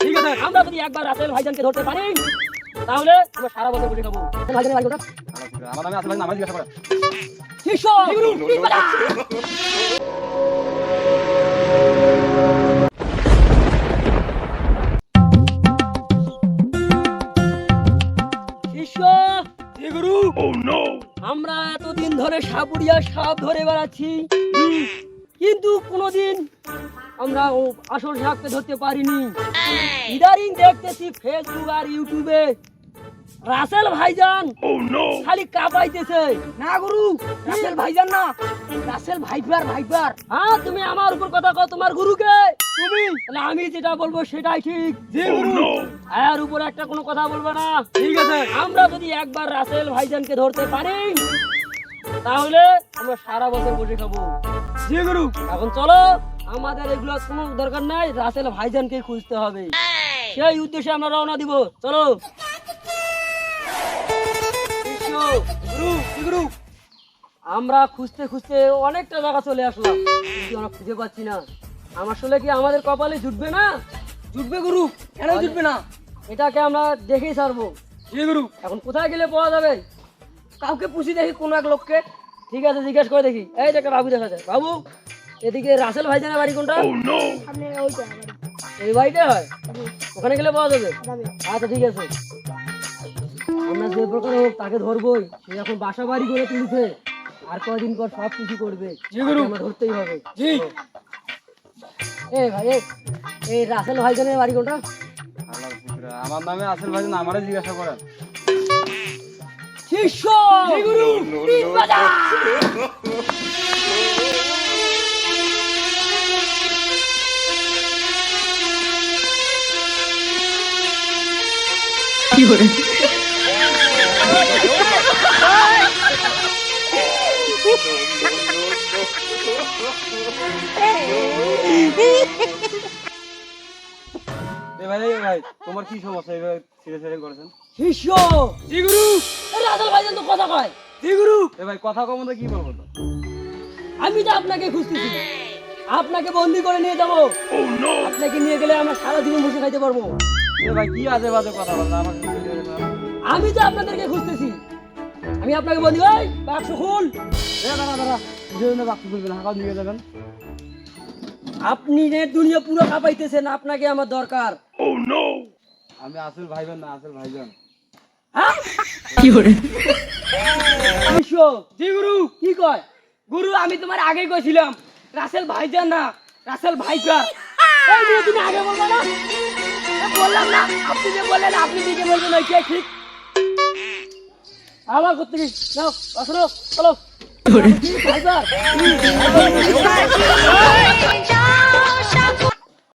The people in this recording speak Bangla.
ঠিক আছে আমরা যদি একবার রাসেল ভাইজানকে ধরতে পারি তাহলে আমরা সারা বছর বসে খাব ভাইজানের বাড়ি কোথায়? আমার নামে আসল নামাজ জিজ্ঞাসা করেন শিষ্য পিপালা! শিষ্য গুরু আমরা এতদিন ধরে সাপুরিয়া সাপ ধরে বেড়াচ্ছি কিন্তু কোনোদিন আমরা ও আসল সাপকে ধরতে পারিনি। ইদারিং দেখতেছি ফেসবুক আর ইউটিউবে রাসেল ভাইজান খালি কাঁপাইতেছে। না গুরু রাসেল ভাইজান না। Rasel viper viper. হ্যাঁ তুমি আমার উপর কথা কও তোমার গুরুকে? তুমি? তাহলে আমি যেটা বলব সেটাই ঠিক। জি গুরু। আর উপর একটা কোনো কথা বলবে না। ঠিক আছে আমরা যদি একবার রাসেল ভাইজানকে ধরতে পারি তাহলে আমরা সারা বছর বসে খাব। জি গুরু। এখন চলো আমাদের এগুলো কোনো দরকার নাই রাসেল ভাইজানকে খুঁজতে হবে। সেই উদ্দেশ্যে আমরা রওনা দিব। চলো। গুরু? আমরা খুঁজতে খুঁজতে অনেকটা জায়গা চলে আসলাম কিন্তু আমরা খুঁজে পাচ্ছি না। আমার আসলে কি আমাদের কপালে জুটবে না? জুটবে গুরু কেন জুটবে না? এটাকে আমরা দেখেই ছাড়বো। জি গুরু। এখন কোথায় গেলে পাওয়া যাবে? কাউকে পুষি দেখি কোন এক লোককে ঠিক আছে জিজ্ঞেস করে দেখি। এই যে একটা বাবু দেখা যায়। বাবু এদিকে রাসেল ভাইজানের বাড়ি কোনটা? এই বাড়িতে হয়? ওখানে গেলে পাওয়া যাবে? আচ্ছা ঠিক আছে। আমরা যে প্রকার হোক তাকে ধরবই। সে এখন বাসা বাড়ি করে তুলছে। আর কয়দিন পর সব কিছু করবে। আমরা ধরতেই হবে। জি। এ ভাই এই রাসেল ভাইজানের বাড়ি কোনটা? আমার নামে আসল ভাই আমারে জিজ্ঞাসা করেন। গুরু পিপালা! ভাই তোমার কি সমস্যা? এইভাবে ছিঁড়ে ছিঁড়ে করেছেন? শিষ্য গুরু! রাসেল ভাইজান তো কথা কয়। গুরু। এ ভাই কথা কম তো কি বলব তো আমি তো আপনাকে খুঁজতেছি। আপনাকে বন্দি করে নিয়ে যাব। আপনাকে নিয়ে গেলে আমরা সারা জীবন বসে খাইতে পারব। এ ভাই কি আজে বাজে কথা না। আমি তো আপনাদেরকে খুঁজতেছি। আমি আপনাকে বলি ওই বাক্স খুল। দাঁড়া দাঁড়া। বাক্স খুলবেন হাঁকাও নিয়ে যাবেন। আপনি যে দুনিয়া পুরো কাঁপাইতেছেন আপনাকে আমার দরকার। আমি আসল ভাইবেন না আসল ভাইজান। হ্যাঁ বিশ্ব, জি গুরু কি কয় গুরু আমি তোমার আগে কইছিলাম রাসেল ভাইজান না রাসেল এই তুমি আগে বলবে না বললাম না আপনি যে বললেন আপনি দিকে বলবেন ওই কে ঠিক আবার করতে কি নাও আসলো চলো ভাইজান